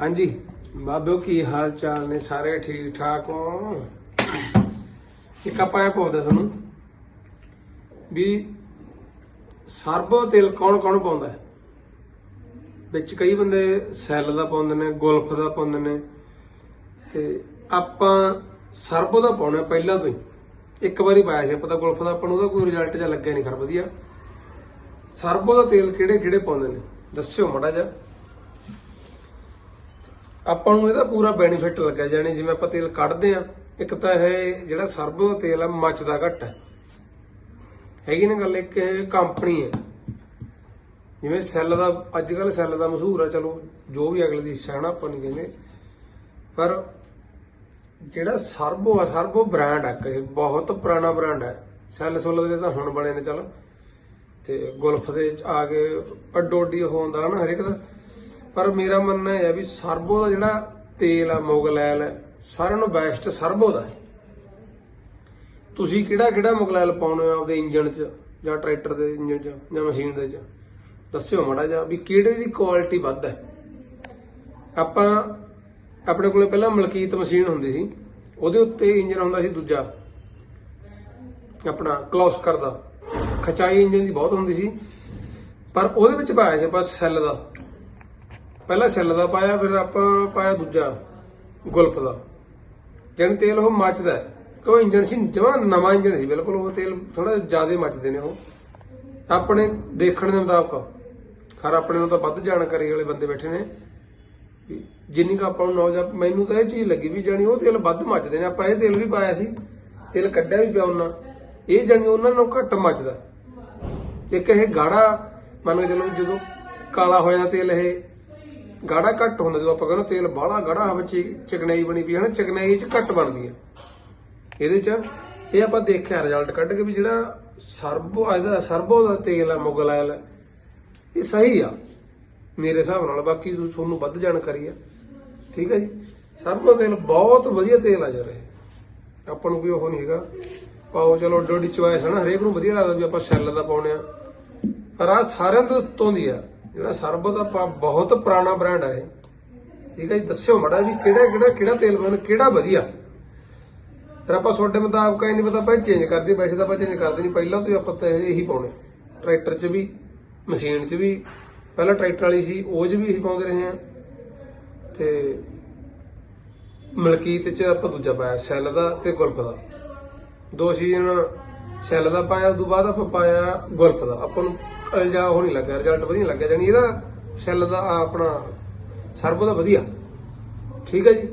ਹਾਂਜੀ ਬਾਬੋ ਕੀ ਹਾਲ ਚਾਲ ਨੇ? ਸਾਰੇ ਠੀਕ ਠਾਕ ਹੋ? ਇੱਕ ਆਪਾਂ ਇਹ ਪਾਉਂਦੇ ਸਾਨੂੰ ਵੀ ਸਰਬੋ ਤੇਲ ਕੌਣ ਕੌਣ ਪਾਉਂਦਾ ਵਿੱਚ ਕਈ ਬੰਦੇ ਸੈੱਲ ਦਾ ਪਾਉਂਦੇ ਨੇ, ਗੁਲਫ ਦਾ ਪਾਉਂਦੇ ਨੇ ਤੇ ਆਪਾਂ ਸਰਬੋ ਦਾ ਪਾਉਣਾ ਪਹਿਲਾਂ ਤੋਂ ਹੀ। ਇੱਕ ਵਾਰੀ ਪਾਇਆ ਸੀ ਪਤਾ ਗੁਲਫ ਦਾ, ਆਪਾਂ ਨੂੰ ਉਹਦਾ ਕੋਈ ਰਿਜ਼ਲਟ ਜਾਂ ਲੱਗਿਆ ਨਹੀਂ ਖਰ ਵਧੀਆ। ਸਰਬੋ ਦਾ ਤੇਲ ਕਿਹੜੇ ਕਿਹੜੇ ਪਾਉਂਦੇ ਨੇ? ਦੱਸਿਓ ਮੜਾ ਜਾ ਆਪਾਂ ਨੂੰ ਇਹਦਾ ਪੂਰਾ ਬੈਨੀਫਿਟ ਲੱਗਿਆ ਜਾਣੀ ਜਿਵੇਂ ਆਪਾਂ ਤੇਲ ਕੱਢਦੇ ਆ ਇੱਕ ਤਾਂ ਇਹ ਜਿਹੜਾ ਸਰਬੋ ਦਾ ਤੇਲ ਆ ਮੱਚਦਾ ਘੱਟ ਹੈ। ਹੈਗੀ ਨਾ ਗੱਲ, ਇੱਕ ਇਹ ਕੰਪਨੀ ਹੈ। ਜਿਵੇਂ ਸੈੱਲ ਦਾ, ਅੱਜ ਕੱਲ ਸੈੱਲ ਦਾ ਮਸ਼ਹੂਰ ਆ, ਚਲੋ ਜੋ ਵੀ ਅਗਲੇ ਦੀ ਇੱਛਾ ਹੈ ਨਾ ਆਪਾਂ ਨਹੀਂ ਕਹਿੰਦੇ। ਪਰ ਜਿਹੜਾ ਸਰਬੋ ਆ, ਸਰਬੋ ਬ੍ਰਾਂਡ ਆ ਕਿ ਬਹੁਤ ਪੁਰਾਣਾ ਬ੍ਰਾਂਡ ਹੈ ਸੈੱਲ ਸੁੱਲ ਦੇ ਤਾਂ ਹੁਣ ਬਣੇ ਨੇ, ਚਲ। ਤੇ ਗੁਲਫ ਦੇ ਆ ਕੇ ਅੱਡੋ ਅੱਡੀ ਉਹ ਹੁੰਦਾ ਨਾ ਹਰੇਕ ਦਾ। ਪਰ ਮੇਰਾ ਮੰਨਣਾ ਇਹ ਹੈ ਵੀ ਸਰਬੋ ਦਾ ਜਿਹੜਾ ਤੇਲ ਆ, ਮੁਗਲੈਲ ਹੈ ਸਾਰਿਆਂ ਨੂੰ ਬੈਸਟ ਸਰਬੋ ਦਾ ਤੁਸੀਂ ਕਿਹੜਾ ਕਿਹੜਾ ਮੁਗਲੈਲ ਪਾਉਣੇ ਹੋ ਆਪਦੇ ਇੰਜਨ 'ਚ, ਜਾਂ ਟਰੈਕਟਰ ਦੇ ਇੰਜਨ 'ਚ, ਜਾਂ ਮਸ਼ੀਨ ਦੇ 'ਚ? ਦੱਸਿਓ ਮਾੜਾ ਜਿਹਾ ਵੀ ਕਿਹੜੇ ਦੀ ਕੁਆਲਿਟੀ ਵੱਧ ਹੈ? ਆਪਾਂ ਆਪਣੇ ਕੋਲੇ ਪਹਿਲਾਂ ਮਲਕੀਤ ਮਸ਼ੀਨ ਹੁੰਦੀ ਸੀ। ਉਹਦੇ ਉੱਤੇ ਇੰਜਨ ਹੁੰਦਾ ਸੀ ਦੂਜਾ। ਆਪਣਾ ਕਲੌਸਕਰ ਦਾ ਖਚਾਈ ਇੰਜਨ ਦੀ ਬਹੁਤ ਹੁੰਦੀ ਸੀ। ਪਰ ਉਹਦੇ ਵਿੱਚ ਪਾਇਆ ਸੀ ਆਪਾਂ ਸੈੱਲ ਦਾ। ਪਹਿਲਾਂ ਸੈੱਲ ਦਾ ਪਾਇਆ, ਫਿਰ ਆਪਾਂ ਪਾਇਆ ਦੂਜਾ, ਗੁਲਫ ਦਾ। ਜਨ ਤੇਲ ਉਹ ਮੱਚਦਾ ਹੈ। ਕਿਉਂ ਇੰਜਨ ਸੀ? ਜਮਾ ਨਵਾਂ ਇੰਜਨ ਸੀ, ਬਿਲਕੁਲ ਉਹ ਤੇਲ ਥੋੜਾ ਜ਼ਿਆਦਾ ਮੱਚਦੇ ਨੇ ਉਹ। ਆਪਣੇ ਦੇਖਣ ਦੇ ਮੁਤਾਬਕ। ਖਰ ਆਪਣੇ ਨੂੰ ਤਾਂ ਵੱਧ ਜਾਣਕਾਰੀ ਵਾਲੇ ਬੰਦੇ ਬੈਠੇ ਨੇ। ਵੀ ਜਿੰਨੀ ਕੁ ਆਪਾਂ ਨੂੰ ਨੌਲੇਜ ਮੈਨੂੰ ਤਾਂ ਇਹ ਚੀਜ਼ ਲੱਗੀ ਵੀ ਜਾਨੀ ਉਹ ਤੇਲ ਵੱਧ ਮੱਚਦੇ ਨੇ, ਆਪਾਂ ਇਹ ਤੇਲ ਵੀ ਪਾਇਆ ਸੀ, ਤੇਲ ਕੱਢਿਆ ਵੀ ਪਿਆ ਉਹਨਾਂ, ਇਹ ਜਾਨੀ ਉਹਨਾਂ ਨੂੰ ਘੱਟ ਮੱਚਦਾ। ਇੱਕ ਇਹ ਗਾੜਾ, ਮੰਨ ਕੇ ਚੱਲੋ ਜਦੋਂ ਕਾਲਾ ਹੋ ਜਾਂਦਾ ਤੇਲ ਇਹ, ਗਾੜਾ ਘੱਟ ਹੁੰਦਾ, ਜਦੋਂ ਆਪਾਂ ਕਹਿੰਦੇ ਤੇਲ ਬਾਹਲਾ ਗਾੜਾ ਹੋਵੇ ਚਿਕਨਾਈ ਬਣੀ ਪਈ ਹੈ ਨਾ, ਚਿਕਨਾਈ ਚ ਘੱਟ ਬਣਦੀ ਹੈ। ਇਹਦੇ ਚ ਇਹ ਆਪਾਂ ਦੇਖਿਆ ਰਿਜ਼ਲਟ ਕੱਢ ਕੇ ਵੀ ਜਿਹੜਾ ਸਰਬੋ, ਇਹਦਾ ਸਰਬੋ ਦਾ ਤੇਲ ਆ, ਮੁਗਲ ਆਇਲ, ਇਹ ਸਹੀ ਆ। ਮੇਰੇ ਹਿਸਾਬ ਨਾਲ, ਬਾਕੀ ਤੁਹਾਨੂੰ ਵੱਧ ਜਾਣਕਾਰੀ ਆ। ਠੀਕ ਹੈ ਜੀ? ਸਰਬੋ ਤੇਲ ਬਹੁਤ ਵਧੀਆ ਤੇਲ ਆ ਯਾਰ ਇਹ ਆਪਾਂ ਨੂੰ ਕੋਈ ਉਹ ਨਹੀਂ ਹੈਗਾ। ਪਾਓ, ਚਲੋ, ਡੋਡੀ ਚੁਆਇਸ ਹੈ ਨਾ, ਹਰੇਕ ਨੂੰ ਵਧੀਆ ਲੱਗਦਾ ਵੀ ਆਪਾਂ ਸੈੱਲ ਦਾ ਪਾਉਣੇ ਆ। ਪਰ ਆ ਸਾਰਿਆਂ ਤੋਂ ਉੱਤੋਂ ਦੀ ਆ, ਜਿਹੜਾ ਸਰਬੋ ਦਾ ਪਾ- ਬਹੁਤ ਪੁਰਾਣਾ ਬ੍ਰਾਂਡ ਆ ਇਹ। ਠੀਕ ਹੈ ਜੀ? ਦੱਸਿਓ ਮੜਾ ਵੀ ਕਿਹੜਾ ਕਿਹੜਾ ਕਿਹੜਾ ਤੇਲ ਪਾਉਣਾ ਕਿਹੜਾ ਵਧੀਆ? ਫਿਰ ਆਪਾਂ ਤੁਹਾਡੇ ਮੁਤਾਬਕ ਇਹ ਨਹੀਂ ਪਤਾ ਭਾਈ ਚੇਂਜ ਕਰਦੇ ਵੈਸੇ ਤਾਂ ਆਪਾਂ ਚੇਂਜ ਕਰਦੇ ਨਹੀਂ ਪਹਿਲਾਂ ਤੋਂ ਹੀ ਆਪਾਂ ਤਾਂ ਇਹੀ ਪਾਉਣੇ ਟਰੈਕਟਰ 'ਚ ਵੀ, ਮਸ਼ੀਨ 'ਚ ਵੀ ਪਹਿਲਾਂ ਟਰੈਕਟਰ ਵਾਲੀ ਸੀ, ਉਹ 'ਚ ਵੀ ਅਸੀਂ ਪਾਉਂਦੇ ਰਹੇ ਹਾਂ। ਤੇ ਮਲਕੀਤ 'ਚ ਆਪਾਂ ਦੂਜਾ ਪਾਇਆ, ਸੈੱਲ ਦਾ ਤੇ ਗੁਲਫ ਦਾ। ਦੋ ਸੀਜ਼ਨ ਸੈੱਲ ਦਾ ਪਾਇਆ, ਉਦੋਂ ਬਾਅਦ ਆਪਾਂ ਪਾਇਆ ਗੁਲਫ ਦਾ। ਆਪਾਂ ਨੂੰ ਅਲਜਾ ਉਹ ਨਹੀਂ ਲੱਗਿਆ ਰਿਜ਼ਲਟ ਵਧੀਆ ਲੱਗਿਆ ਜਾਨੀ ਇਹਦਾ ਸੈੱਲ ਦਾ ਆਹ ਆਪਣਾ ਸਰਬੋ ਦਾ ਵਧੀਆ। ਠੀਕ ਹੈ ਜੀ?